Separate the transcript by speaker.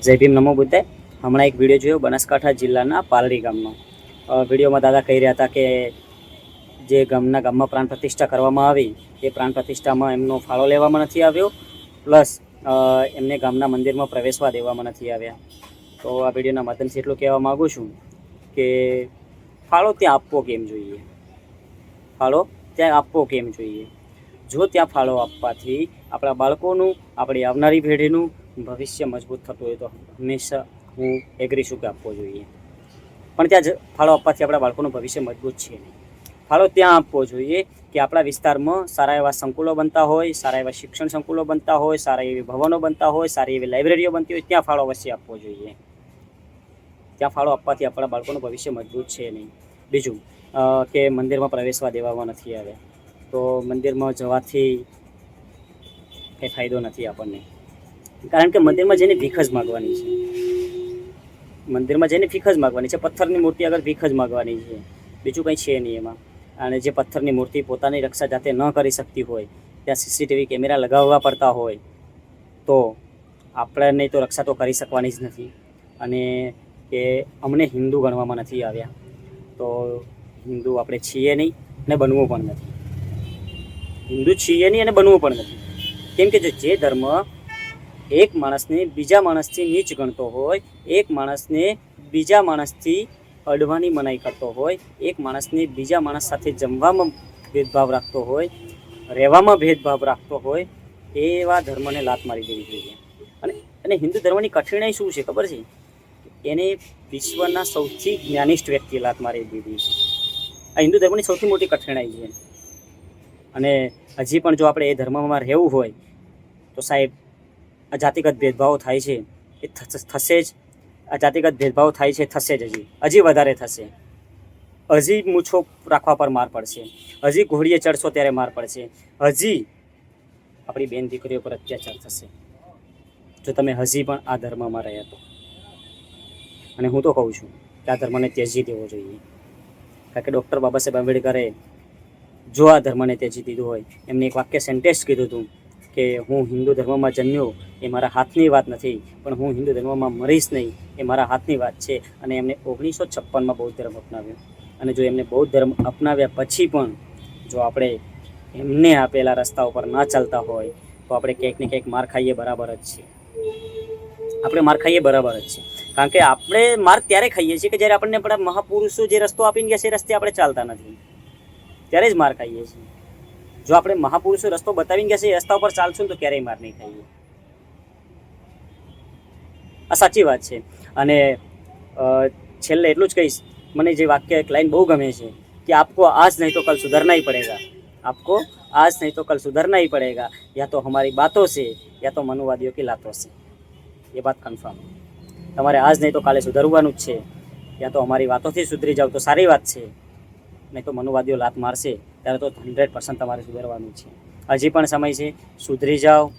Speaker 1: જય ભીમ નમો બુદ્ધાય હમણાં એક વીડિયો જોયો બનાસકાંઠા જિલ્લાના પાલડી ગામનો. વિડીયોમાં દાદા કહી રહ્યા હતા કે જે ગામના ગામમાં પ્રાણ પ્રતિષ્ઠા કરવામાં આવી, એ પ્રાણ પ્રતિષ્ઠામાં એમનો ફાળો લેવામાં નથી આવ્યો. પ્લસ એમને ગામના મંદિરમાં પ્રવેશવા દેવામાં નથી આવ્યા. તો આ વિડીયોના માધ્યમથી એટલું કહેવા માગું છું કે ફાળો ત્યાં આપવો કેમ જોઈએ? ફાળો ત્યાં આપવો કેમ જોઈએ? જો ત્યાં ફાળો આપવાથી આપણા બાળકોનું, આપણી આવનારી પેઢીનું ભવિષ્ય મજબૂત થતું હોય તો હંમેશા હું એગ્રી છું કે આપવો જોઈએ. પણ ત્યાં જ ફાળો આપવાથી આપણા બાળકોનું ભવિષ્ય મજબૂત છે નહીં. ફાળો ત્યાં આપવો જોઈએ કે આપણા વિસ્તારમાં સારા એવા સંકુલો બનતા હોય, સારા એવા શિક્ષણ સંકુલો બનતા હોય, સારા એવી ભવનો બનતા હોય, સારી એવી લાઇબ્રેરીઓ બનતી હોય, ત્યાં ફાળો અવશ્ય આપવો જોઈએ. ત્યાં ફાળો આપવાથી આપણા બાળકોનું ભવિષ્ય મજબૂત છે નહીં. બીજું કે મંદિરમાં પ્રવેશવા દેવામાં નથી આવે. તો મંદિરમાં જવાથી કંઈ ફાયદો નથી આપણને. કારણ કે મંદિરમાં જઈને ભીખ જ માગવાની છે. મંદિરમાં જઈને ભીખ જ માગવાની છે. પથ્થરની મૂર્તિ આગળ ભીખ જ માગવાની છે. બીજું કંઈ છે નહીં એમાં. અને જે પથ્થરની મૂર્તિ પોતાની રક્ષા જાતે ન કરી શકતી હોય, ત્યાં સીસીટીવી કેમેરા લગાવવા પડતા હોય, તો આપણને તો રક્ષા તો કરી શકવાની જ નથી. અને કે અમને હિન્દુ ગણવામાં નથી આવ્યા. તો હિન્દુ આપણે છીએ નહીં અને બનવું પણ નથી. હિન્દુ છીએ નહીં અને બનવું પણ નથી. કેમ કે જો ધર્મ એક માણસને બીજા માણસથી નીચ ગણતો હોય, એક માણસને બીજા માણસથી અડવાની મનાઈ કરતો હોય, એક માણસને બીજા માણસ સાથે જમવામાં ભેદભાવ રાખતો હોય, રહેવામાં ભેદભાવ રાખતો હોય, એવા ધર્મને લાત મારી દેવી જોઈએ. અને અને હિન્દુ ધર્મની કઠિનાઈ શું છે ખબર છે? એને વિશ્વના સૌથી જ્ઞાનિષ્ઠ વ્યક્તિએ લાત મારી દીધી છે. આ હિન્દુ ધર્મની સૌથી મોટી કઠિનાઈ છે. અને હજી પણ જો આપણે એ ધર્મમાં રહેવું હોય, તો સાહેબ આ જાતિગત ભેદભાવો થાય છે, એ થશે જ. આ જાતિગત ભેદભાવ થાય છે, થશે જ હજી. હજી વધારે થશે. હજી મૂછો રાખવા પર માર પડશે. હજી ઘોડીએ ચડશો ત્યારે માર પડશે. હજી આપણી બેન દીકરીઓ પર અત્યાચાર થશે. જો તમે હજી પણ આ ધર્મમાં રહ્યા તો. અને હું તો કહું છું કે આ ધર્મને ત્યજી દેવો જોઈએ. કારણ કે ડૉક્ટર બાબા સાહેબ આંબેડકરે જો આ ધર્મને ત્યજી દીધું હોય, એમને એક વાક્ય સેન્ટેન્સ કીધું હતું કે હું હિન્દુ ધર્મમાં જન્મ્યો એ મારા હાથની વાત નથી, પણ હું હિન્દુ ધર્મમાં મરીશ નહીં એ મારા હાથની વાત છે. અને એમને ઓગણીસો છપ્પનમાં બૌદ્ધ ધર્મ અપનાવ્યો. અને જો એમને બૌદ્ધ ધર્મ અપનાવ્યા પછી પણ જો આપણે એમને આપેલા રસ્તા ઉપર ના ચાલતા હોય, તો આપણે ક્યાંક ને ક્યાંક માર ખાઈએ બરાબર જ છે આપણે માર ખાઈએ બરાબર જ છે કારણ કે આપણે માર ત્યારે ખાઈએ છીએ કે જ્યારે આપણને આપણા મહાપુરુષો જે રસ્તો આપીને ગયા છે એ રસ્તે આપણે ચાલતા નથી. ત્યારે જ માર ખાઈએ છીએ. જો આપણે મહાપુરુષો રસ્તો બતાવી ગયા છે રસ્તા ઉપર ચાલશું તો ક્યારેય માર નહીં થઈએ આ સાચી વાત છે. અને છેલ્લે એટલું જ કહીશ, મને જે વાક્ય, એક લાઈન બહુ ગમે છે કે આપકો આજ નહીં તો કલ સુધરના હી પડેગા. આપકો આજ નહીં તો કલ સુધરના હી પડેગા. યા તો અમારી બાતો છે યા તો મનુવાદીઓ કે લાતો છે એ વાત કન્ફર્મ તમારે આજ નહીં તો કાલે સુધરવાનું જ છે. યા તો અમારી વાતોથી સુધરી જાવ તો સારી વાત છે. નહીં તો મનુવાદીઓ લાત મારશે. ત્યારે તો હંડ્રેડ પર્સન્ટ તમારે સુધરવાનું છે. હજી પણ સમય છે. સુધરી જાઓ.